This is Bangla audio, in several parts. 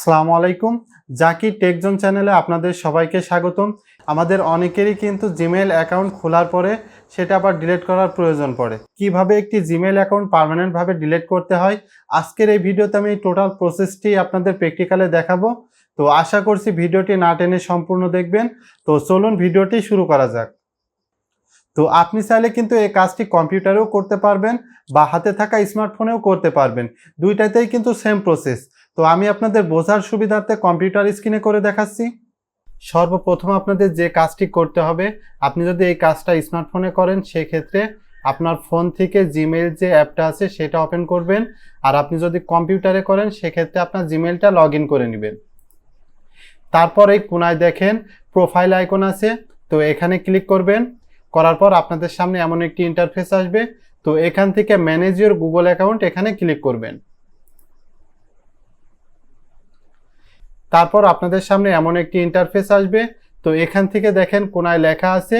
সালামু আলাইকুম। জাকি টেকজন চ্যানেলে আপনাদের সবাইকে স্বাগতম। আমাদের অনেকেরই কিন্তু জিমেল অ্যাকাউন্ট খোলার পরে সেটা আবার ডিলিট করার প্রয়োজন পড়ে। কীভাবে একটি জিমেল অ্যাকাউন্ট পার্মানেন্টভাবে ডিলিট করতে হয়? আজকের এই ভিডিওতে আমি টোটাল প্রসেসটি আপনাদের প্র্যাকটিক্যালে দেখাবো। তো আশা করছি ভিডিওটি না টেনে সম্পূর্ণ দেখবেন। তো চলুন ভিডিওটি শুরু করা যাক। তো আপনি চাইলে কিন্তু এই কাজটি কম্পিউটারেও করতে পারবেন বা হাতে থাকা স্মার্টফোনেও করতে পারবেন। দুইটাতেই কিন্তু সেম প্রসেস তো আমি আপনাদের বোঝার সুবিধার্থে কম্পিউটার স্ক্রিনে করে দেখাচ্ছি। সর্বপ্রথম আপনাদের যে কাজটি করতে হবে, আপনি যদি এই কাজটা স্মার্টফোনে করেন, সেক্ষেত্রে আপনার ফোন থেকে জিমেল যে অ্যাপটা আছে, সেটা ওপেন করবেন। আর আপনি যদি কম্পিউটারে করেন, সেক্ষেত্রে আপনার জিমেলটা লগ করে নেবেন। তারপর এই কোনায় দেখেন প্রোফাইল আইকন আছে। তো এখানে ক্লিক করবেন। করার পর আপনাদের সামনে এমন একটি ইন্টারফেস আসবে। তো এখান থেকে ম্যানেজ ইউর গুগল অ্যাকাউন্ট এখানে ক্লিক করবেন। তারপর আপনাদের সামনে এমন একটি ইন্টারফেস আসবে। তো এখান থেকে দেখেন কোনায় লেখা আছে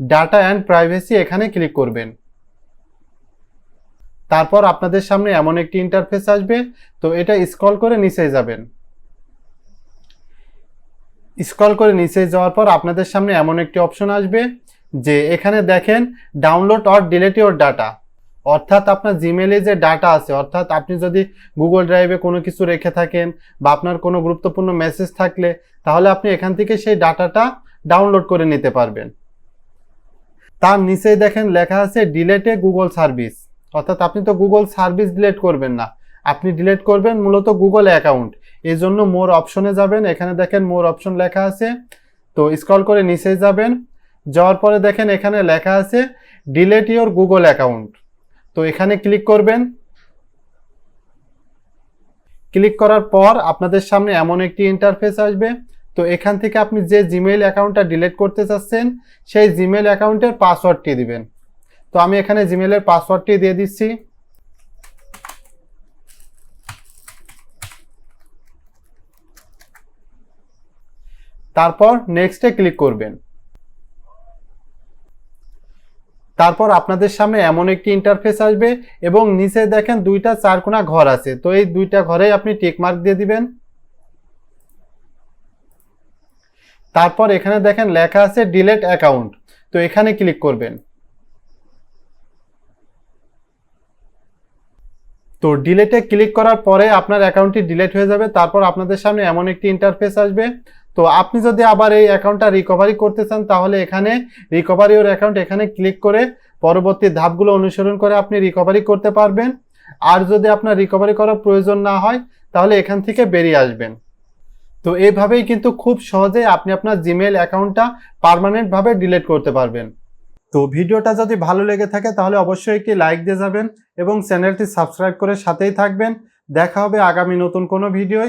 ডাটা অ্যান্ড প্রাইভেসি এখানে ক্লিক করবেন। তারপর আপনাদের সামনে এমন একটি ইন্টারফেস আসবে। তো এটা স্ক্রল করে নিচে যাবেন। স্ক্রল করে নিচে যাওয়ার পর আপনাদের সামনে এমন একটি অপশন আসবে যে এখানে দেখেন download or delete your data অর্থাৎ আপনার জিমেলে যে ডাটা আছে, অর্থাৎ আপনি যদি গুগল ড্রাইভে কোনো কিছু রেখে থাকেন বা আপনার কোনো গুরুত্বপূর্ণ মেসেজ থাকলে, তাহলে আপনি এখান থেকে সেই ডাটাটা ডাউনলোড করে নিতে পারবেন। তার নিচেই দেখেন লেখা আছে ডিলেটে গুগল সার্ভিস অর্থাৎ আপনি তো গুগল সার্ভিস ডিলেট করবেন না। আপনি ডিলেট করবেন মূলত গুগল অ্যাকাউন্ট এই জন্য মোর অপশনে যাবেন। এখানে দেখেন মোর অপশন লেখা আছে। তো স্ক্রল করে নিচে যাবেন। যাওয়ার পরে দেখেন এখানে লেখা আছে ডিলেট ইওর গুগল অ্যাকাউন্ট তো এখানে ক্লিক করবেন। ক্লিক করার পর আপনাদের সামনে এমন একটি ইন্টারফেস আসবে। তো এখান থেকে আপনি যে জিমেইল অ্যাকাউন্টটা ডিলেট করতে চাচ্ছেন, সেই জিমেইল অ্যাকাউন্টের পাসওয়ার্ডটি দিবেন। তো আমি এখানে জিমেইলের পাসওয়ার্ডটি দিয়ে দিচ্ছি। তারপর নেক্সটে ক্লিক করবেন। তারপর আপনাদের সামনে এমন একটি ইন্টারফেস আসবে এবং নিচে দেখেন দুইটা চারকোনা ঘর আছে। তো এই দুইটা ঘরেই আপনি টেকমার্ক দিয়ে দিবেন। তারপর এখানে দেখেন লেখা আছে ডিলেট অ্যাকাউন্ট তো এখানে ক্লিক করবেন। তো ডিলেটে ক্লিক করার পরে আপনার অ্যাকাউন্টটি ডিলেট হয়ে যাবে। তারপর আপনাদের সামনে এমন একটি ইন্টারফেস আসবে। তো আপনি যদি আবার এই অ্যাকাউন্টটা রিকভারি করতে চান, তাহলে এখানে রিকভারি ওর অ্যাকাউন্ট এখানে ক্লিক করে পরবর্তী ধাপগুলো অনুসরণ করে আপনি রিকভারি করতে পারবেন। আর যদি আপনার রিকভারি করার প্রয়োজন না হয়, তাহলে এখান থেকে বেরিয়ে আসবেন। তো এইভাবেই কিন্তু খুব সহজে আপনি আপনার জিমেল অ্যাকাউন্টটা পারমানেন্টভাবে ডিলিট করতে পারবেন। তো ভিডিওটা যদি ভালো লেগে থাকে, তাহলে অবশ্যই একটি লাইক দিয়ে যাবেন এবং চ্যানেলটি সাবস্ক্রাইব করে সাথেই থাকবেন। দেখা হবে আগামী নতুন কোনো ভিডিওয়।